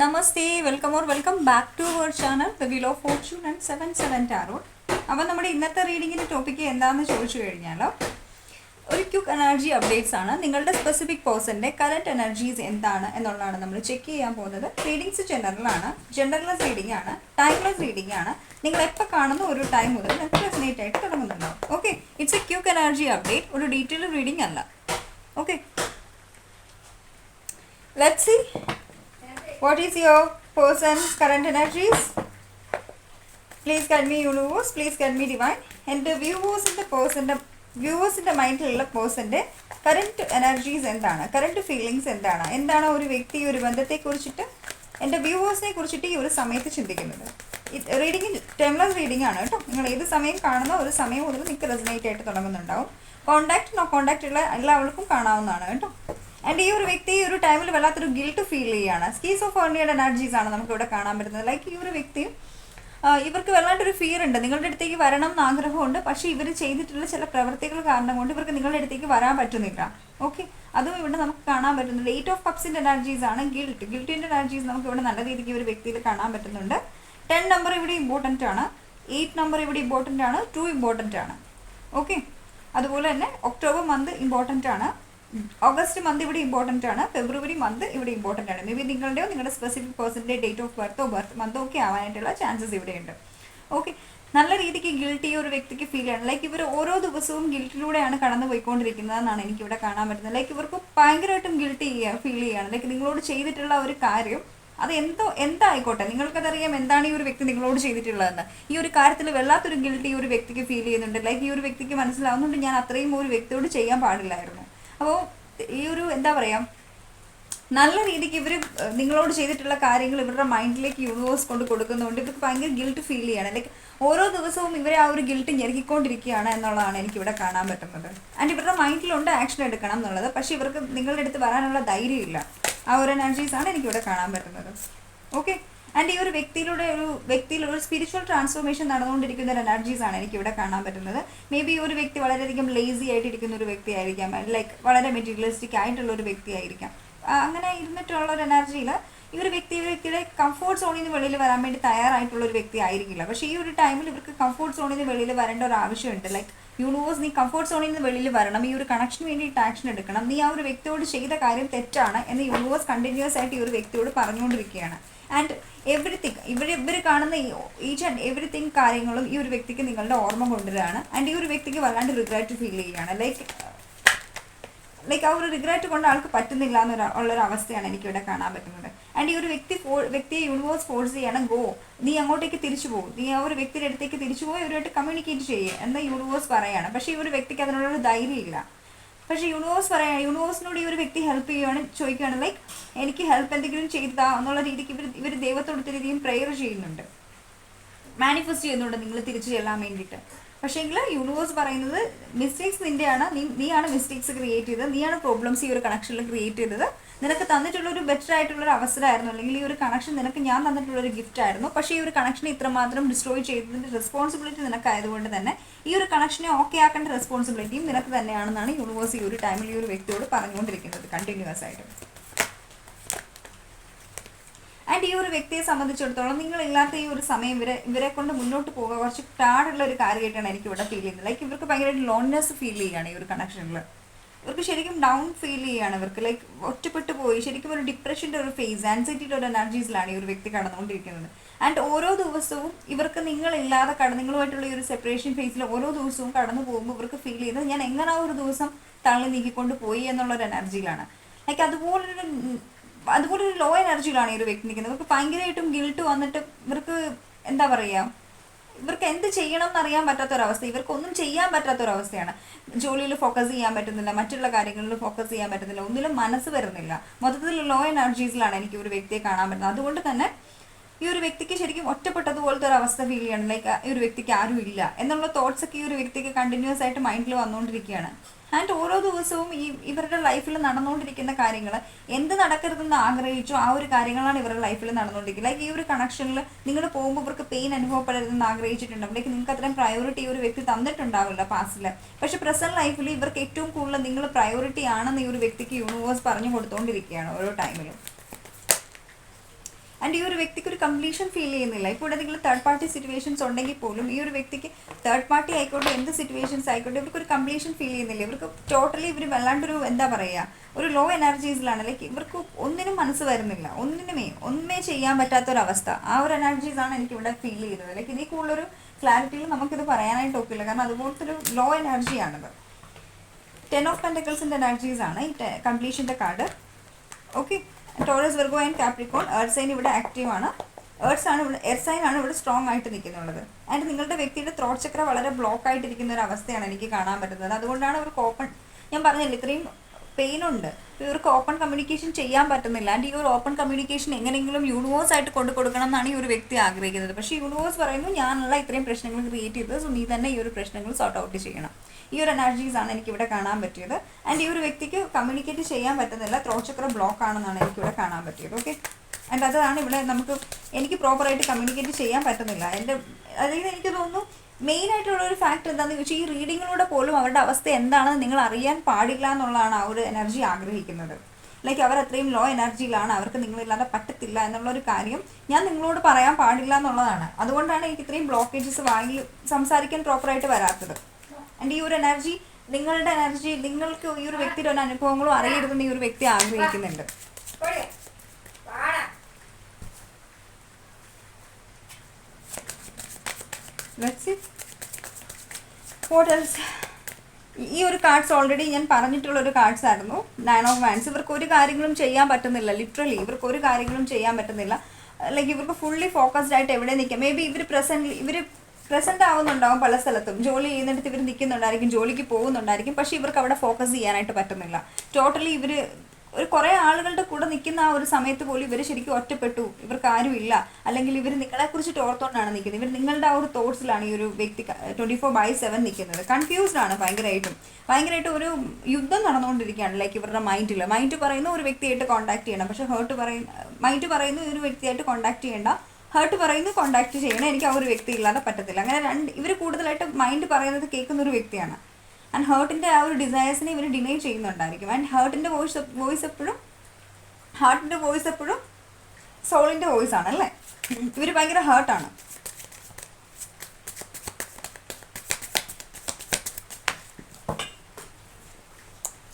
Namaste welcome or welcome back to our channel the wheel of fortune and seven seven tarot അപ്പോൾ നമ്മുടെ ഇന്നത്തെ റീഡിങ്ങിന്റെ topic എന്താണെന്ന് ചോദിച്ചു കഴിഞ്ഞാൽ ഒരു ക്യുക്ക് എനർജി അപ്ഡേറ്റ്സ് ആണ്. നിങ്ങളുടെ സ്പെസിഫിക് പേഴ്സന്റെ കറന്റ് എനർജീസ് എന്താണ് എന്നുള്ളതാണ് നമ്മൾ ചെക്ക് ചെയ്യാൻ പോകുന്നത്. റീഡിങ്സ് ജനറലാണ് ആണ് ജനറൽലെസ് റീഡിംഗ് ആണ് ടൈംലെസ് റീഡിംഗ് ആണ്. നിങ്ങൾ എപ്പോൾ കാണുന്ന ഒരു ടൈം മുതൽ നിങ്ങൾക്ക് ഡെഫിനേറ്റ് ആയിട്ട് തുടങ്ങുന്നുണ്ടാവും. Okay it's a quick energy update ഒരു ഡീറ്റെയിൽ റീഡിംഗ് അല്ല. Okay let see What is your person's current energies? Please guide me universe, please guide me divine. എന്റെ വ്യൂവേഴ്സിന്റെ പേഴ്സന്റെ വ്യൂവേഴ്സിന്റെ മൈൻഡിലുള്ള പേഴ്സന്റെ കറന്റ് എനർജീസ് എന്താണ്? കറന്റ് ഫീലിങ്സ് എന്താണ്? എന്താണ് ഒരു വ്യക്തി ഒരു ബന്ധത്തെക്കുറിച്ചിട്ട് എന്റെ വ്യൂവേഴ്സിനെ കുറിച്ചിട്ട് ഈ ഒരു സമയത്ത് ചിന്തിക്കുന്നത്? റീഡിങ് ടൈംലെസ് റീഡിംഗ് ആണ് കേട്ടോ. നിങ്ങൾ ഏത് സമയം കാണുന്ന ഒരു സമയം മുതൽ നിങ്ങൾക്ക് റെസിനേറ്റ് ആയിട്ട് തുടങ്ങുന്നുണ്ടാവും. കോണ്ടാക്ട് നോ കോണ്ടാക്ട് ഉള്ള എല്ലാവർക്കും കാണാവുന്നതാണ് കേട്ടോ. ആൻഡ് ഈ ഒരു വ്യക്തി ഈ ഒരു ടൈമിൽ വല്ലാത്തൊരു ഗിൽട്ട് ഫീൽ ചെയ്യാണ് സ്കീസ് ഓഫ് ഓർണിയുടെ എനർജീസ് ആണ് നമുക്ക് ഇവിടെ കാണാൻ പറ്റുന്നത്. ലൈക്ക് ഈ ഒരു വ്യക്തിയും ഇവർക്ക് വല്ലാണ്ടൊരു ഫിയർ ഉണ്ട്. നിങ്ങളുടെ അടുത്തേക്ക് വരണം എന്ന് ആഗ്രഹമുണ്ട്. പക്ഷേ ഇവർ ചെയ്തിട്ടുള്ള ചില പ്രവർത്തികൾ കാരണം കൊണ്ട് ഇവർക്ക് നിങ്ങളുടെ അടുത്തേക്ക് വരാൻ പറ്റുന്നില്ല. ഓക്കെ അതും ഇവിടെ നമുക്ക് കാണാൻ പറ്റുന്നുണ്ട്. എയ്റ്റ് ഓഫ് കപ്സിന്റെ എനർജീസ് ആണ് ഗിൽട്ട് ഗിൽറ്റിന്റെ എനർജീസ് നമുക്ക് ഇവിടെ നല്ല രീതിക്ക് ഒരു വ്യക്തിയിൽ കാണാൻ പറ്റുന്നുണ്ട്. ടെൻ നമ്പർ ഇവിടെ ഇമ്പോർട്ടന്റ് ആണ്. എയ്റ്റ് നമ്പർ ഇവിടെ ഇമ്പോർട്ടന്റ് ആണ്. ടു ഇമ്പോർട്ടന്റ് ആണ്. ഓക്കെ അതുപോലെ തന്നെ ഒക്ടോബർ മന്ത് ഇമ്പോർട്ടന്റ് ആണ്. ഓഗസ്റ്റ് മന്ത് ഇവിടെ ഇമ്പോർട്ടന്റ് ആണ്. ഫെബ്രുവരി മന്ത് ഇവിടെ ഇമ്പോർട്ടന്റ് ആണ്. മേ ബി നിങ്ങളുടെയോ നിങ്ങളുടെ സ്പെസിഫിക് പേഴ്സന്റെ ഡേറ്റ് ഓഫ് ബർത്തോ ബർത്ത് മന്തോ ഒക്കെ ആവാനായിട്ടുള്ള ചാൻസസ് ഇവിടെയുണ്ട് ഓക്കെ നല്ല രീതിക്ക് ഗിൽട്ടി ഒരു വ്യക്തിക്ക് ഫീൽ ചെയ്യണം. ലൈക്ക് ഇവർ ഓരോ ദിവസവും ഗിൽറ്റിലൂടെയാണ് കടന്നു പോയിക്കൊണ്ടിരിക്കുന്നതെന്നാണ് എനിക്ക് ഇവിടെ കാണാൻ പറ്റുന്നത്. ലൈക്ക് ഇവർക്ക് ഭയങ്കരമായിട്ടും ഗിൽട്ടി ഫീൽ ചെയ്യുകയാണ്. ലൈക്ക് നിങ്ങളോട് ചെയ്തിട്ടുള്ള ഒരു കാര്യം അത് എന്തോ എന്തായിക്കോട്ടെ? നിങ്ങൾക്കതറിയാം എന്താണ് ഈ ഒരു വ്യക്തി നിങ്ങളോട് ചെയ്തിട്ടുള്ളതെന്ന്. ഈ ഒരു കാര്യത്തിൽ വല്ലാത്തൊരു ഗിൽട്ടി ഈ ഒരു വ്യക്തിക്ക് ഫീൽ ചെയ്യുന്നുണ്ട്. ലൈക്ക് ഈ ഒരു വ്യക്തിക്ക് മനസ്സിലാവുന്നുണ്ട് ഞാൻ അത്രയും ഒരു വ്യക്തിയോട് ചെയ്യാൻ പാടില്ലായിരുന്നു. അപ്പോൾ ഈ ഒരു എന്താ പറയുക നല്ല രീതിക്ക് ഇവർ നിങ്ങളോട് ചെയ്തിട്ടുള്ള കാര്യങ്ങൾ ഇവരുടെ മൈൻഡിലേക്ക് യൂണിവേഴ്സ് കൊണ്ട് കൊടുക്കുന്നതുകൊണ്ട് ഇവർക്ക് ഭയങ്കര ഗിൽട്ട് ഫീൽ ചെയ്യാണ്. ലൈക്ക് ഓരോ ദിവസവും ഇവരെ ആ ഒരു ഗിൽട്ട് ഞെരുക്കിക്കൊണ്ടിരിക്കുകയാണ് എന്നുള്ളതാണ് എനിക്ക് ഇവിടെ കാണാൻ പറ്റുന്നത്. ആൻഡ് ഇവരുടെ മൈൻഡിലുണ്ട് ആക്ഷൻ എടുക്കണം എന്നുള്ളത്. പക്ഷേ ഇവർക്ക് നിങ്ങളുടെ അടുത്ത് വരാനുള്ള ധൈര്യമില്ല. ആ ഒരു എനർജീസ് ആണ് എനിക്കിവിടെ കാണാൻ പറ്റുന്നത്. ഓക്കെ? ആൻഡ് ഈ ഒരു വ്യക്തിയിലൂടെ ഒരു വ്യക്തിയിൽ ഒരു സ്പിരിച്വൽ ട്രാൻസ്ഫോർമേഷൻ നടന്നുകൊണ്ടിരിക്കുന്ന ഒരു എനർജീസ് ആണ് എനിക്ക് ഇവിടെ കാണാൻ പറ്റുന്നത്. മേ ബി ഒരു വ്യക്തി വളരെയധികം ലേസി ആയിട്ടിരിക്കുന്ന ഒരു വ്യക്തി ആയിരിക്കാം. ലൈക്ക് വളരെ മെറ്റീരിയലിസ്റ്റിക് ആയിട്ടുള്ള ഒരു വ്യക്തിയായിരിക്കാം അങ്ങനെ ഇരുന്നിട്ടുള്ള ഒരു എനർജിയിൽ ഈ ഒരു വ്യക്തി വ്യക്തിയുടെ കംഫോർട്ട് സോണിൽ നിന്ന് വെളിയിൽ വരാൻ വേണ്ടി തയ്യാറായിട്ടുള്ള ഒരു വ്യക്തി ആയിരിക്കില്ല. പക്ഷേ ഈ ഒരു ടൈമിൽ ഇവർക്ക് കംഫോർട്ട് സോണിൽ നിന്ന് വെളിയിൽ വരേണ്ട ഒരു ആവശ്യമുണ്ട്. ലൈക്ക് യൂണിവേഴ്സ് നീ കംഫോർട്ട് സോണിൽ നിന്ന് വെളിയിൽ വരണം. ഈ ഒരു കണക്ഷന് വേണ്ടിയിട്ട് ആക്ഷൻ എടുക്കണം. നീ ആ ഒരു വ്യക്തിയോട് ചെയ്ത കാര്യം തെറ്റാണ് എന്ന് യൂണിവേഴ്സ് കണ്ടിന്യൂസ് ആയിട്ട് ഈ ഒരു വ്യക്തിയോട് പറഞ്ഞുകൊണ്ടിരിക്കുകയാണ്. ആൻഡ് എവറിത്തിങ് ഇവർ ഇവർ കാണുന്ന ഈച്ച് ആൻഡ് എവറിത്തിങ് കാര്യങ്ങളും ഈ ഒരു വ്യക്തിക്ക് നിങ്ങളുടെ ഓർമ്മ കൊണ്ടുവരികയാണ്. ആൻഡ് ഈ ഒരു വ്യക്തിക്ക് വല്ലാണ്ട് റിഗ്രറ്റ് ഫീൽ ചെയ്യുകയാണ്. ലൈക്ക് ലൈക്ക് ആ ഒരു റിഗ്രറ്റ് കൊണ്ട് ആൾക്ക് പറ്റുന്നില്ല എന്നൊരു ഉള്ളൊരു അവസ്ഥയാണ് എനിക്കിവിടെ കാണാൻ പറ്റുന്നത്. ആൻഡ് ഈ ഒരു വ്യക്തി വ്യക്തിയെ യൂണിവേഴ്സ് ഫോഴ്സ് ചെയ്യണം ഗോ നീ അങ്ങോട്ടേക്ക് തിരിച്ചു പോകും നീ ആ ഒരു വ്യക്തിയുടെ അടുത്തേക്ക് തിരിച്ചു പോയി ഇവരുമായിട്ട് കമ്മ്യൂണിക്കേറ്റ് ചെയ്യുക എന്ന് യൂണിവേഴ്സ് പറയാണ്. പക്ഷേ ഈ ഒരു വ്യക്തിക്ക് അതിനുള്ളൊരു ധൈര്യമില്ല പക്ഷേ യൂണിവേഴ്സ് പറയുകയാണ് യൂണിവേഴ്സിനോട് ഈ ഒരു വ്യക്തി ഹെൽപ്പ് ചെയ്യുകയാണ് ചോദിക്കുകയാണ് ലൈക്ക് എനിക്ക് ഹെൽപ്പ് എന്തെങ്കിലും ചെയ്താ എന്നുള്ള രീതിക്ക് ഇവർ ഇവർ ദൈവത്തോട് രീതിയും പ്രെയർ ചെയ്യുന്നുണ്ട്. മാനിഫെസ്റ്റ് ചെയ്യുന്നുണ്ട് നിങ്ങൾ തിരിച്ചു ചെല്ലാൻ വേണ്ടിയിട്ട്. പക്ഷേങ്കിൽ യൂണിവേഴ്സ് പറയുന്നത് മിസ്റ്റേക്സ് നിന്റെയാണ്. നീ നീയാണ് മിസ്റ്റേക്സ് ക്രിയേറ്റ് ചെയ്തത്. നീയാണ് പ്രോബ്ലംസ് ഈ ഒരു കണക്ഷനിൽ ക്രിയേറ്റ് ചെയ്തത്. നിനക്ക് തന്നിട്ടുള്ള ഒരു ബെറ്റർ ആയിട്ടുള്ള ഒരു അവസരമായിരുന്നു. അല്ലെങ്കിൽ ഈ ഒരു കണക്ഷൻ നിനക്ക് ഞാൻ തന്നിട്ടുള്ള ഒരു ഗിഫ്റ്റ് ആയിരുന്നു. പക്ഷേ ഈ ഒരു കണക്ഷനെ ഇത്രമാത്രം ഡിസ്ട്രോയ് ചെയ്തതിന്റെ റെസ്പോൺസിബിലിറ്റി നിനക്കായതുകൊണ്ട് തന്നെ ഈ ഒരു കണക്ഷനെ ഓക്കെ ആക്കേണ്ട റെസ്പോൺസിബിലിറ്റിയും നിനക്ക് തന്നെയാണെന്നാണ് യൂണിവേഴ്സ് ഈ ഒരു ടൈമിൽ ഈ ഒരു വ്യക്തിയോട് പറഞ്ഞുകൊണ്ടിരിക്കുന്നത് കണ്ടിന്യൂസ് ആയിട്ട്. ആൻഡ് ഈ ഒരു വ്യക്തിയെ സംബന്ധിച്ചിടത്തോളം നിങ്ങളില്ലാത്ത ഈ ഒരു സമയം ഇവരെ ഇവരെ കൊണ്ട് മുന്നോട്ട് പോകുക കുറച്ച് ടാടുള്ള ഒരു കാര്യമായിട്ടാണ് എനിക്ക് ഇവിടെ ഫീൽ ചെയ്യുന്നത്. ലൈക്ക് ഇവർക്ക് ഭയങ്കരമായിട്ട് ലോൺനെസ് ഫീൽ ചെയ്യുകയാണ് ഈ ഒരു കണക്ഷനിൽ ഇവർക്ക് ശരിക്കും ഡൗൺ ഫീൽ ചെയ്യുകയാണ് ഇവർക്ക്. ലൈക്ക് ഒറ്റപ്പെട്ടു പോയി. ശരിക്കും ഒരു ഡിപ്രഷന്റെ ഒരു ഫേസ് ആൻസൈറ്റിയുടെ ഒരു എനർജീസിലാണ് ഈ ഒരു വ്യക്തി കടന്നുകൊണ്ടിരിക്കുന്നത്. ആൻഡ് ഓരോ ദിവസവും ഇവർക്ക് നിങ്ങളില്ലാതെ കട നിങ്ങളുമായിട്ടുള്ള ഈ ഒരു സെപ്പറേഷൻ ഫേസിൽ ഓരോ ദിവസവും കടന്നു പോകുമ്പോൾ ഇവർക്ക് ഫീൽ ചെയ്യുന്നത് ഞാൻ എങ്ങനെ ആ ഒരു ദിവസം തള്ളി നീക്കിക്കൊണ്ട് പോയി എന്നുള്ള ഒരു എനർജിയിലാണ് ലൈക്ക് അതുപോലൊരു അതുപോലെ ഒരു ലോ എനർജിയിലാണ് ഈ ഒരു വ്യക്തി നിൽക്കുന്നത്. ഇവർക്ക് ഭയങ്കരമായിട്ടും ഗിൽട്ട് വന്നിട്ട് ഇവർക്ക് എന്താ പറയുക ഇവർക്ക് എന്ത് ചെയ്യണം എന്നറിയാൻ പറ്റാത്തൊരവസ്ഥ. ഇവർക്ക് ഒന്നും ചെയ്യാൻ പറ്റാത്തൊരവസ്ഥയാണ്. ജോലിയിൽ ഫോക്കസ് ചെയ്യാൻ പറ്റുന്നില്ല മറ്റുള്ള കാര്യങ്ങളിൽ ഫോക്കസ് ചെയ്യാൻ പറ്റുന്നില്ല ഒന്നിലും മനസ്സ് വരുന്നില്ല. മൊത്തത്തിൽ ലോ എനർജീസിലാണ് എനിക്ക് ഒരു വ്യക്തിയെ കാണാൻ പറ്റുന്നത്. അതുകൊണ്ട് തന്നെ ഈ ഒരു വ്യക്തിക്ക് ശരിക്കും ഒറ്റപ്പെട്ടതുപോലത്തെ ഒരു അവസ്ഥ ഫീൽ ചെയ്യണം. ലൈക്ക് ഈ ഒരു വ്യക്തിക്ക് ആരും ഇല്ല എന്നുള്ള തോട്ട്സ് ഒക്കെ ഈ ഒരു വ്യക്തിക്ക് കണ്ടിന്യൂസ് ആയിട്ട് മൈൻഡിൽ വന്നുകൊണ്ടിരിക്കുകയാണ്. ആൻഡ് ഓരോ ദിവസവും ഈ ഇവരുടെ ലൈഫിൽ നടന്നുകൊണ്ടിരിക്കുന്ന കാര്യങ്ങൾ എന്ത് നടക്കരുതെന്ന് ആഗ്രഹിച്ചോ ആ ഒരു കാര്യങ്ങളാണ് ഇവരുടെ ലൈഫിൽ നടന്നുകൊണ്ടിരിക്കുന്നത്. ലൈക്ക് ഈ ഒരു കണക്ഷനിൽ നിങ്ങൾ പോകുമ്പോൾ ഇവർക്ക് പെയിൻ അനുഭവപ്പെടരുതെന്ന് ആഗ്രഹിച്ചിട്ടുണ്ടാവും. ലൈക്ക് നിങ്ങൾക്ക് അത്രയും പ്രയോറിറ്റി ഈ ഒരു വ്യക്തി തന്നിട്ടുണ്ടാവില്ല പാസ്റ്റിൽ പക്ഷെ പ്രസന്റ് ലൈഫിൽ ഇവർക്ക് ഏറ്റവും കൂടുതൽ നിങ്ങൾ പ്രയോറിറ്റി ആണെന്ന് ഈ ഒരു വ്യക്തിക്ക് യൂണിവേഴ്സ് പറഞ്ഞു കൊടുത്തുകൊണ്ടിരിക്കുകയാണ് ഓരോ ടൈമിലും ആൻഡ് ഈ ഒരു വ്യക്തിക്ക് ഒരു കംപ്ലീഷൻ ഫീൽ ചെയ്യുന്നില്ല. ഇപ്പോൾ എന്തെങ്കിലും തേർഡ് പാർട്ടി സിറ്റുവേഷൻസ് ഉണ്ടെങ്കിൽ പോലും ഈ ഒരു വ്യക്തിക്ക് തേർഡ് പാർട്ടി ആയിക്കോട്ടെ എന്ത് സിറ്റുവേഷൻസ് ആയിക്കോട്ടെ ഇവർക്ക് ഒരു കംപ്ലീഷൻ ഫീൽ ചെയ്യുന്നില്ല. ഇവർക്ക് ടോട്ടലി ഇവർ വല്ലാണ്ടൊരു എന്താ പറയുക ഒരു ലോ എനർജീസിലാണ് ലൈക്ക് ഇവർക്ക് ഒന്നിനും മനസ്സ് വരുന്നില്ല. ഒന്നിനുമേ ഒന്നുമേ ചെയ്യാൻ പറ്റാത്തൊരവസ്ഥ. ആ ഒരു എനർജീസാണ് എനിക്ക് ഇവിടെ ഫീൽ ചെയ്തത് ലൈക്ക് ഇതിൽ കൂടുതലൊരു ക്ലാരിറ്റിയിൽ നമുക്കിത് പറയാനായിട്ട് ഒക്കില്ല. കാരണം അതുപോലത്തെ ഒരു ലോ എനർജിയാണിത് ടെൻ ഓഫ് പെന്റക്കിൾസിന്റെ എനർജീസാണ് ഈ കംപ്ലീഷന്റെ card okay Taurus Virgo and Capricorn earth sign ഇവിടെ ആക്റ്റീവ് ആണ്. എർത്ത്സ് ആണ് ഇവിടെ എർത്ത് സൈൻ ആണ് ഇവിടെ സ്ട്രോങ് ആയിട്ട് നിൽക്കുന്നുള്ളത്. ആൻഡ് നിങ്ങളുടെ വ്യക്തിയുടെ ത്രോട്ട് ചക്ര വളരെ ബ്ലോക്ക് ആയിട്ടിരിക്കുന്ന ഒരു അവസ്ഥയാണ് എനിക്ക് കാണാൻ പറ്റുന്നത്. അതുകൊണ്ടാണ് ഇവർക്ക് ഓപ്പൺ ഞാൻ പറഞ്ഞില്ല ഇത്രയും അപ്പോൾ ഇവർക്ക് ഓപ്പൺ കമ്മ്യൂണിക്കേഷൻ ചെയ്യാൻ പറ്റുന്നില്ല. ആൻഡ് ഈ ഒരു ഓപ്പൺ കമ്മ്യൂണിക്കേഷൻ എങ്ങനെയെങ്കിലും യൂണിവേഴ്സ് ആയിട്ട് കൊണ്ടു കൊടുക്കണം എന്നാണ് ഈ ഒരു വ്യക്തി ആഗ്രഹിക്കുന്നത്. പക്ഷേ യൂണിവേഴ്സ് പറയുന്നു ഞാനുള്ള ഇത്രയും പ്രശ്നങ്ങൾ ക്രിയേറ്റ് ചെയ്തത് സോ നീ തന്നെ ഈ ഒരു പ്രശ്നങ്ങൾ സോർട്ട് ഔട്ട് ചെയ്യണം. ഈ ഒരു എനർജീസ് ആണ് എനിക്കിവിടെ കാണാൻ പറ്റിയത്. ആൻഡ് ഈ ഒരു വ്യക്തിക്ക് കമ്മ്യൂണിക്കേറ്റ് ചെയ്യാൻ പറ്റുന്നില്ല. ത്രോച്ചക്ര ബ്ലോക്ക് ആണെന്നാണ് എനിക്കിവിടെ കാണാൻ പറ്റിയത്. ഓക്കെ ആൻഡ് അതാണ് ഇവിടെ നമുക്ക് എനിക്ക് പ്രോപ്പറായിട്ട് കമ്മ്യൂണിക്കേറ്റ് ചെയ്യാൻ പറ്റുന്നില്ല. എന്റെ അതായത് എനിക്ക് തോന്നുന്നു മെയിൻ ആയിട്ടുള്ള ഒരു ഫാക്ടർ എന്താണെന്ന് ചോദിച്ചാൽ ഈ റീഡിങ്ങിലൂടെ പോലും അവരുടെ അവസ്ഥ എന്താണെന്ന് നിങ്ങൾ അറിയാൻ പാടില്ല എന്നുള്ളതാണ് ആ ഒരു എനർജി ആഗ്രഹിക്കുന്നത്. ലൈക്ക് അവർ അത്രയും ലോ എനർജിയിലാണ് അവർക്ക് നിങ്ങളില്ലാതെ പറ്റത്തില്ല എന്നുള്ളൊരു കാര്യം ഞാൻ നിങ്ങളോട് പറയാൻ പാടില്ല എന്നുള്ളതാണ്. അതുകൊണ്ടാണ് എനിക്ക് ഇത്രയും ബ്ലോക്കേജസ് വാങ്ങി സംസാരിക്കാൻ പ്രോപ്പറായിട്ട് വരാത്തത്. ആൻഡ് ഈ ഒരു എനർജി നിങ്ങളുടെ എനർജി നിങ്ങൾക്ക് ഈ ഒരു വ്യക്തിയുടെ അനുഭവങ്ങളും അറിയരുതെന്ന് ഈ ഒരു വ്യക്തി ആഗ്രഹിക്കുന്നുണ്ട്. Let's see. What else? ഈ ഒരു കാർഡ്സ് ഓൾറെഡി ഞാൻ പറഞ്ഞിട്ടുള്ള ഒരു കാർഡ്സ് ആയിരുന്നു. നയൻ ഓഫ് വാൻസ് ഇവർക്ക് ഒരു കാര്യങ്ങളും ചെയ്യാൻ പറ്റുന്നില്ല. ലിറ്ററലി ഇവർക്ക് ഒരു കാര്യങ്ങളും ചെയ്യാൻ പറ്റുന്നില്ല. ലൈക്ക് ഇവർക്ക് ഫുള്ളി ഫോക്കസ്ഡ് ആയിട്ട് എവിടെ നിൽക്കാം? മേ ബി ഇവർ പ്രസന്റ് ഇവർ പ്രസന്റ് ആവുന്നുണ്ടാവും പല സ്ഥലത്തും. ജോലി ചെയ്യുന്നിടത്ത് ഇവർ നിൽക്കുന്നുണ്ടായിരിക്കും ജോലിക്ക് പോകുന്നുണ്ടായിരിക്കും. പക്ഷേ ഇവർക്ക് അവിടെ ഫോക്കസ് ചെയ്യാനായിട്ട് പറ്റുന്നില്ല. ടോട്ടലി ഇവർ ഒരു കുറേ ആളുകളുടെ കൂടെ നിൽക്കുന്ന ആ ഒരു സമയത്ത് പോലും ഇവർ ശരിക്കും ഒറ്റപ്പെട്ടു. ഇവർക്ക് ആരുമില്ല അല്ലെങ്കിൽ ഇവർ നിങ്ങളെ കുറിച്ചിട്ട് ഓർത്തോണ്ടാണ് നിൽക്കുന്നത്. ഇവർ നിങ്ങളുടെ ആ ഒരു തോട്ട്സിലാണ് ഈ ഒരു വ്യക്തി ട്വന്റി ഫോർ ബൈ സെവൻ നിൽക്കുന്നത്. കൺഫ്യൂസ്ഡ് ആണ് ഭയങ്കരമായിട്ടും. ഭയങ്കരമായിട്ട് ഒരു യുദ്ധം നടന്നുകൊണ്ടിരിക്കുകയാണ് ലൈക്ക് ഇവരുടെ മൈൻഡിൽ മൈൻഡ് പറയുന്നു ഒരു വ്യക്തിയായിട്ട് കോൺടാക്ട് ചെയ്യണം. പക്ഷെ ഹേർട്ട് പറയുന്ന മൈൻഡ് പറയുന്നു ഒരു വ്യക്തിയായിട്ട് കോൺടാക്ട് ചെയ്യേണ്ട. ഹേർട്ട് പറയുന്നു കോൺടാക്ട് ചെയ്യണം. എനിക്ക് ആ ഒരു വ്യക്തി ഇല്ലാതെ പറ്റത്തില്ല. അങ്ങനെ രണ്ട് ഇവർ കൂടുതലായിട്ട് മൈൻഡ് പറയുന്നത് കേൾക്കുന്ന ഒരു വ്യക്തിയാണ്. ആൻഡ് ഹേർട്ടിന്റെ ആ ഒരു ഡിസയേഴ്സിനെ ഇവർ ഡിനൈ ചെയ്യുന്നുണ്ടായിരിക്കും. ആൻഡ് ഹേർട്ടിന്റെ വോയിസ് വോയിസ് എപ്പോഴും ഹാർട്ടിന്റെ വോയിസ് എപ്പോഴും സോളിന്റെ വോയിസ് ആണ് അല്ലേ? ഇവർ ഭയങ്കര ഹേർട്ടാണ്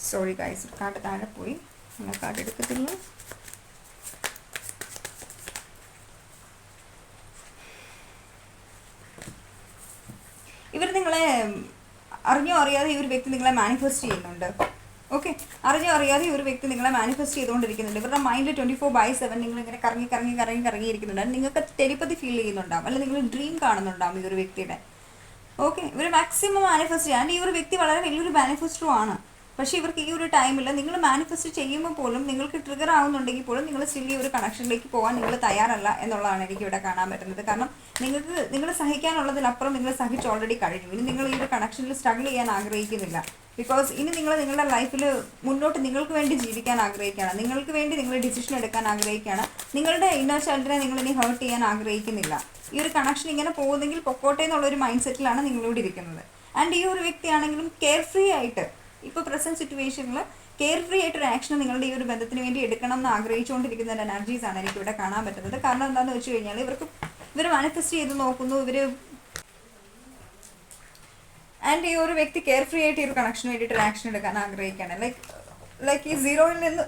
സോറി ഗൈസ് കാട്ട് താഴെ പോയി. നിങ്ങൾ കാട്ട് എടുക്കത്തില്ല? ഇവർ നിങ്ങളെ അറിഞ്ഞോ അറിയാതെ ഈ ഒരു വ്യക്തി നിങ്ങളെ മാനിഫെസ്റ്റ് ചെയ്യുന്നുണ്ട്. ഓക്കെ അറിഞ്ഞോ അറിയാതെ ഈ ഒരു വ്യക്തി നിങ്ങളെ മാനിഫെസ്റ്റ് ചെയ്തുകൊണ്ടിരിക്കുന്നുണ്ട്. ഇവരുടെ mind twenty four by seven നിങ്ങൾ ഇങ്ങനെ കറങ്ങി കറങ്ങി കറങ്ങി കറങ്ങിയിരിക്കുന്നുണ്ട്. നിങ്ങൾക്ക് ടെലിപ്പതി ഫീൽ ചെയ്യുന്നുണ്ടാവും. അല്ലെങ്കിൽ നിങ്ങൾ ഡ്രീം കാണുന്നുണ്ടാവും ഈ ഒരു വ്യക്തിയുടെ. ഓക്കെ ഇവർ മാക്സിമം മാനിഫെസ്റ്റ് ചെയ്യാൻ ഈ ഒരു വ്യക്തി വളരെ വലിയൊരു മാനിഫെസ്റ്റോ ആണ്. പക്ഷേ ഇവർക്ക് ഈ ഒരു ടൈമിൽ നിങ്ങൾ മാനിഫെസ്റ്റ് ചെയ്യുമ്പോൾ പോലും നിങ്ങൾക്ക് ട്രിഗർ ആവുന്നുണ്ടെങ്കിൽ പോലും നിങ്ങൾ സ്റ്റിൽ ഈ ഒരു കണക്ഷനിലേക്ക് പോകാൻ നിങ്ങൾ തയ്യാറല്ല എന്നുള്ളതാണ് എനിക്ക് ഇവിടെ കാണാൻ പറ്റുന്നത്. കാരണം നിങ്ങൾക്ക് നിങ്ങൾ സഹിക്കാനുള്ളതിനപ്പുറം നിങ്ങൾ സഹിച്ച് ഓൾറെഡി കഴിഞ്ഞു. ഇനി നിങ്ങൾ ഈ ഒരു കണക്ഷനിൽ സ്ട്രഗിൾ ചെയ്യാൻ ആഗ്രഹിക്കുന്നില്ല. ബിക്കോസ് ഇനി നിങ്ങൾ നിങ്ങളുടെ ലൈഫിൽ മുന്നോട്ട് നിങ്ങൾക്ക് വേണ്ടി ജീവിക്കാൻ ആഗ്രഹിക്കുകയാണ്. നിങ്ങൾക്ക് വേണ്ടി നിങ്ങൾ ഡിസിഷൻ എടുക്കാൻ ആഗ്രഹിക്കുകയാണ്. നിങ്ങളുടെ ഇന്നർ ചൈൽഡിനെ നിങ്ങൾ ഇനി ഹേർട്ട് ചെയ്യാൻ ആഗ്രഹിക്കുന്നില്ല. ഈ ഒരു കണക്ഷൻ ഇങ്ങനെ പോകുന്നെങ്കിൽ പൊക്കോട്ടെ എന്നുള്ളൊരു മൈൻഡ് സെറ്റിലാണ് നിങ്ങളിവിടെ ഇരിക്കുന്നത്. ആൻഡ് ഈ ഒരു വ്യക്തിയാണെങ്കിലും കെയർ ഫ്രീ ആയിട്ട് ഇപ്പോൾ പ്രസന്റ് സിറ്റുവേഷനിൽ കെയർ ഫ്രീ ആയിട്ടൊരു ആക്ഷൻ നിങ്ങളുടെ ഈ ഒരു ബന്ധത്തിന് വേണ്ടി എടുക്കണം എന്ന് ആഗ്രഹിച്ചുകൊണ്ടിരിക്കുന്ന ഒരു എനർജീസ് ആണ് എനിക്ക് ഇവിടെ കാണാൻ പറ്റുന്നത്. കാരണം എന്താണെന്ന് വെച്ച് കഴിഞ്ഞാൽ ഇവർക്ക് ഇവർ മാനിഫെസ്റ്റ് ചെയ്ത് നോക്കുന്നു ഇവർ ആൻഡ് ഈ ഒരു വ്യക്തി കെയർ ഫ്രീ ആയിട്ട് ഈ ഒരു കണക്ഷന് വേണ്ടിയിട്ട് ഒരു ആക്ഷൻ എടുക്കാൻ ആഗ്രഹിക്കുകയാണ്. ലൈക്ക് ലൈക്ക് ഈ സീറോയിൽ നിന്ന്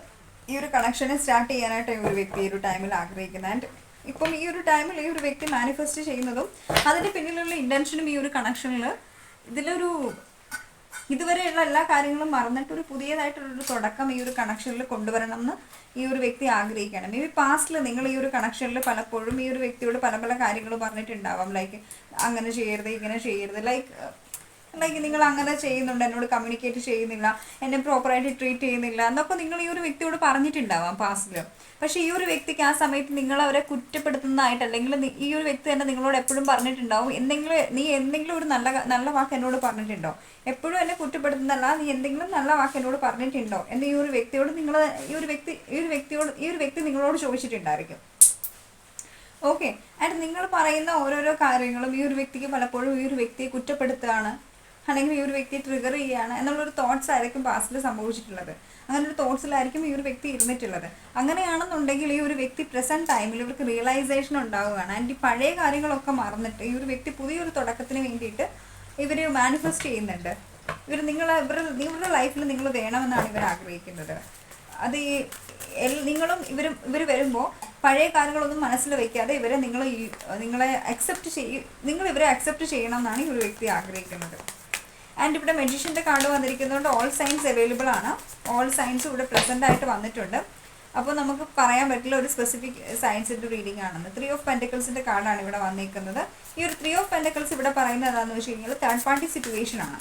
ഈ ഒരു കണക്ഷനെ സ്റ്റാർട്ട് ചെയ്യാനായിട്ട് ഈ ഒരു വ്യക്തി ഈ ഒരു ടൈമിൽ ആഗ്രഹിക്കുന്നത് ആൻഡ് ഇപ്പം ഈ ഒരു ടൈമിൽ ഈ ഒരു വ്യക്തി മാനിഫെസ്റ്റ് ചെയ്യുന്നതും അതിന്റെ പിന്നിലുള്ള ഇന്റൻഷനും ഈ ഒരു കണക്ഷനിൽ ഇതിലൊരു ഇതുവരെയുള്ള എല്ലാ കാര്യങ്ങളും മറന്നിട്ട് ഒരു പുതിയതായിട്ടുള്ളൊരു തുടക്കം ഈ ഒരു കണക്ഷനിൽ കൊണ്ടുവരണം എന്ന് ഈ ഒരു വ്യക്തി ആഗ്രഹിക്കുകയാണ്. മേ ബി പാസ്റ്റിൽ നിങ്ങൾ ഈ ഒരു കണക്ഷനിൽ പലപ്പോഴും ഈ ഒരു വ്യക്തിയോട് പല പല കാര്യങ്ങൾ പറഞ്ഞിട്ടുണ്ടാവാം. ലൈക്ക് അങ്ങനെ ചെയ്യരുത് ഇങ്ങനെ ചെയ്യരുത്. ലൈക്ക് ലൈക്ക് നിങ്ങൾ അങ്ങനെ ചെയ്യുന്നുണ്ട് എന്നോട് കമ്മ്യൂണിക്കേറ്റ് ചെയ്യുന്നില്ല എന്നെ പ്രോപ്പറായിട്ട് ട്രീറ്റ് ചെയ്യുന്നില്ല എന്നൊക്കെ നിങ്ങൾ ഈ ഒരു വ്യക്തിയോട് പറഞ്ഞിട്ടുണ്ടാവാം പാസ്റ്റിൽ പക്ഷേ ഈ ഒരു വ്യക്തിക്ക് ആ സമയത്ത് നിങ്ങൾ അവരെ കുറ്റപ്പെടുത്തുന്നതായിട്ട് അല്ലെങ്കിൽ ഈ ഒരു വ്യക്തി തന്നെ നിങ്ങളോട് എപ്പോഴും പറഞ്ഞിട്ടുണ്ടാവും. എന്തെങ്കിലും നീ എന്തെങ്കിലും ഒരു നല്ല നല്ല വാക്ക് എന്നോട് പറഞ്ഞിട്ടുണ്ടോ? എപ്പോഴും എന്നെ കുറ്റപ്പെടുത്തുന്നല്ല നീ എന്തെങ്കിലും നല്ല വാക്ക് എന്നോട് പറഞ്ഞിട്ടുണ്ടോ? എന്ന് ഈ ഒരു വ്യക്തിയോട് നിങ്ങൾ ഈ ഒരു വ്യക്തി ഈ ഒരു വ്യക്തിയോട് ഈ ഒരു വ്യക്തി നിങ്ങളോട് ചോദിച്ചിട്ടുണ്ടായിരിക്കും. ഓക്കെ ആൻഡ് നിങ്ങൾ പറയുന്ന ഓരോരോ കാര്യങ്ങളും ഈ ഒരു വ്യക്തിക്ക് പലപ്പോഴും ഈ ഒരു വ്യക്തിയെ കുറ്റപ്പെടുത്തുകയാണ്. അല്ലെങ്കിൽ ഈ ഒരു വ്യക്തി ട്രിഗർ ചെയ്യുകയാണ് എന്നുള്ളൊരു തോട്ട്സ് ആയിരിക്കും പാസ്റ്റിൽ സംഭവിച്ചിട്ടുള്ളത്. അങ്ങനെ ഒരു തോട്ട്സിലായിരിക്കും ഈ ഒരു വ്യക്തി ഇരുന്നിട്ടുള്ളത്. അങ്ങനെയാണെന്നുണ്ടെങ്കിൽ ഈ ഒരു വ്യക്തി പ്രസന്റ് ടൈമിൽ ഇവർക്ക് റിയലൈസേഷൻ ഉണ്ടാവുകയാണ്. ആൻഡ് ഈ പഴയ കാര്യങ്ങളൊക്കെ മറന്നിട്ട് ഈ ഒരു വ്യക്തി പുതിയൊരു തുടക്കത്തിന് വേണ്ടിയിട്ട് ഇവർ മാനിഫെസ്റ്റ് ചെയ്യുന്നുണ്ട്. ഇവർ നിങ്ങൾ ഇവർ നിങ്ങളുടെ ലൈഫിൽ നിങ്ങൾ വേണമെന്നാണ് ഇവർ ആഗ്രഹിക്കുന്നത്. അത് ഈ നിങ്ങളും ഇവരും ഇവർ വരുമ്പോൾ പഴയ കാര്യങ്ങളൊന്നും മനസ്സിൽ വെക്കാതെ ഇവരെ നിങ്ങൾ നിങ്ങളെ അക്സെപ്റ്റ് ചെയ്യും നിങ്ങൾ ഇവരെ അക്സെപ്റ്റ് ചെയ്യണമെന്നാണ് ഈ ഒരു വ്യക്തി ആഗ്രഹിക്കുന്നത്. ആൻഡ് ഇവിടെ മെഡിഷന്റെ കാർഡ് വന്നിരിക്കുന്നതുകൊണ്ട് ഓൾ സയൻസ് അവൈലബിൾ ആണ്. ഓൾ സയൻസും ഇവിടെ പ്രസന്റ് ആയിട്ട് വന്നിട്ടുണ്ട്. അപ്പോൾ നമുക്ക് പറയാൻ പറ്റില്ല ഒരു സ്പെസിഫിക് സയൻസിന്റെ റീഡിംഗ് ആണെന്ന്. ത്രീ ഓഫ് പെന്റക്കിൾസിന്റെ കാർഡാണ് ഇവിടെ വന്നിരിക്കുന്നത്. ഈ ഒരു ത്രീ ഓഫ് പെന്റക്കിൾസ് ഇവിടെ പറയുന്നത് എന്താണെന്ന് വെച്ച് കഴിഞ്ഞാൽ തേർഡ് പാർട്ടി സിറ്റുവേഷൻ ആണ്.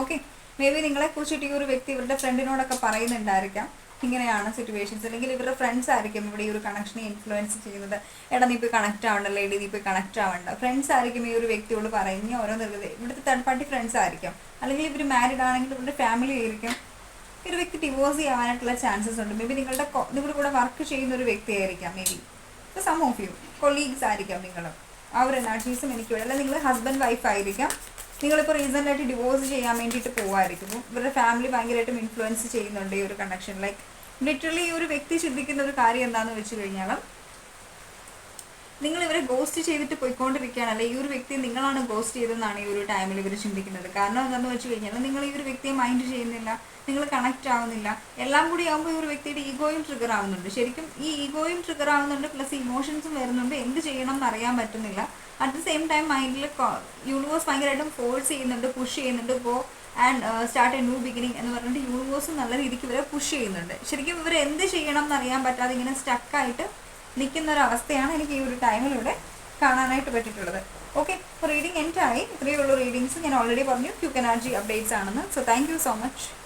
ഓക്കെ മേ ബി നിങ്ങളെ കുറിച്ചിട്ട് ഈ ഒരു വ്യക്തി ഇവരുടെ ഫ്രണ്ടിനോടൊക്കെ പറയുന്നുണ്ടായിരിക്കാം. ഇങ്ങനെയാണ് സിറ്റുവേഷൻസ് അല്ലെങ്കിൽ ഇവരുടെ ഫ്രണ്ട്സ് ആയിരിക്കും ഇവിടെ ഈ ഒരു കണക്ഷനെ ഇൻഫ്ലുവൻസ് ചെയ്യുന്നത്. എടാ നീ ഇപ്പോൾ കണക്ട് ആവണ്ട ലേഡി നീ ഇപ്പോൾ കണക്ട് ആവണ്ട ഫ്രണ്ട്സ് ആയിരിക്കും ഈ ഒരു വ്യക്തിയോട് പറയുന്ന ഓരോ നിർഗതി ഇവിടുത്തെ തേർഡ് പാർട്ടി ഫ്രണ്ട്സ് ആയിരിക്കും. അല്ലെങ്കിൽ ഇവർ മാരീഡ് ആണെങ്കിൽ ഇവരുടെ ഫാമിലി ആയിരിക്കും. ഒരു വ്യക്തി ഡിവോഴ്സ് ചെയ്യാനായിട്ടുള്ള ചാൻസസ് ഉണ്ട്. മേ ബി നിങ്ങളുടെ നിങ്ങളുടെ കൂടെ വർക്ക് ചെയ്യുന്ന ഒരു വ്യക്തിയായിരിക്കാം മേ ബി ഇപ്പോൾ സം ഓഫ് യു കൊളീഗ്സ് ആയിരിക്കാം നിങ്ങൾ ആ ഒരു എനർജീസും വേണം. അല്ലെങ്കിൽ നിങ്ങൾ ഹസ്ബൻഡ് വൈഫ് ആയിരിക്കാം. നിങ്ങളിപ്പോൾ റീസെന്റ് ആയിട്ട് ഡിവോഴ്സ് ചെയ്യാൻ വേണ്ടിയിട്ട് പോകുമായിരിക്കും ഇവരുടെ ഫാമിലി ഭയങ്കരമായിട്ടും ഇൻഫ്ലുവൻസ് ചെയ്യുന്നുണ്ട് ഈ ഒരു കണക്ഷൻ ലൈക്ക് ലിറ്ററലി ഈ ഒരു വ്യക്തി ചിന്തിക്കുന്ന ഒരു കാര്യം എന്താണെന്ന് വെച്ച് കഴിഞ്ഞാൽ നിങ്ങൾ ഇവരെ ഗോസ്റ്റ് ചെയ്തിട്ട് പോയിക്കൊണ്ടിരിക്കുകയാണ്. അല്ലെങ്കിൽ ഈ ഒരു വ്യക്തി നിങ്ങളാണ് ഗോസ്റ്റ് ചെയ്തതെന്നാണ് ഈ ഒരു ടൈമിൽ ഇവർ ചിന്തിക്കുന്നത്. കാരണം എന്താണെന്ന് വെച്ച് കഴിഞ്ഞാൽ നിങ്ങൾ ഈ ഒരു വ്യക്തിയെ മൈൻഡ് ചെയ്യുന്നില്ല നിങ്ങൾ കണക്റ്റ് ആവുന്നില്ല. എല്ലാം കൂടി ആകുമ്പോൾ ഈ ഒരു വ്യക്തിയുടെ ഈഗോയും ട്രിഗർ ആവുന്നുണ്ട്. ശരിക്കും ഈ ഈഗോയും ട്രിഗർ ആവുന്നുണ്ട് പ്ലസ് ഇമോഷൻസും വരുന്നുണ്ട്. എന്ത് ചെയ്യണം എന്ന് അറിയാൻ പറ്റുന്നില്ല. അറ്റ് ദ സെയിം ടൈം മൈൻഡിൽ യൂണിവേഴ്സ് ഭയങ്കരമായിട്ടും ഫോഴ്സ് ചെയ്യുന്നുണ്ട് പുഷ് ചെയ്യുന്നുണ്ട്. Go and start a new beginning എന്ന് പറഞ്ഞിട്ട് യൂണിവേഴ്സ് നല്ല രീതിക്ക് ഇവരെ പുഷ് ചെയ്യുന്നുണ്ട്. ശരിക്കും ഇവർ എന്ത് ചെയ്യണം എന്നറിയാൻ പറ്റാതെ ഇങ്ങനെ സ്റ്റക്കായിട്ട് നിൽക്കുന്ന ഒരു അവസ്ഥയാണ് എനിക്ക് ഈ ഒരു ടൈമിലൂടെ കാണാനായിട്ട് പറ്റിയിട്ടുള്ളത്. ഓക്കെ റീഡിങ് എൻഡ് ആയി. ഇത്രയുള്ള റീഡിങ്സ് ഞാൻ ഓൾറെഡി പറഞ്ഞു. ക്യൂക്ക് എനർജി അപ്ഡേറ്റ്സ് ആണെന്ന് സോ താങ്ക് സോ മച്ച്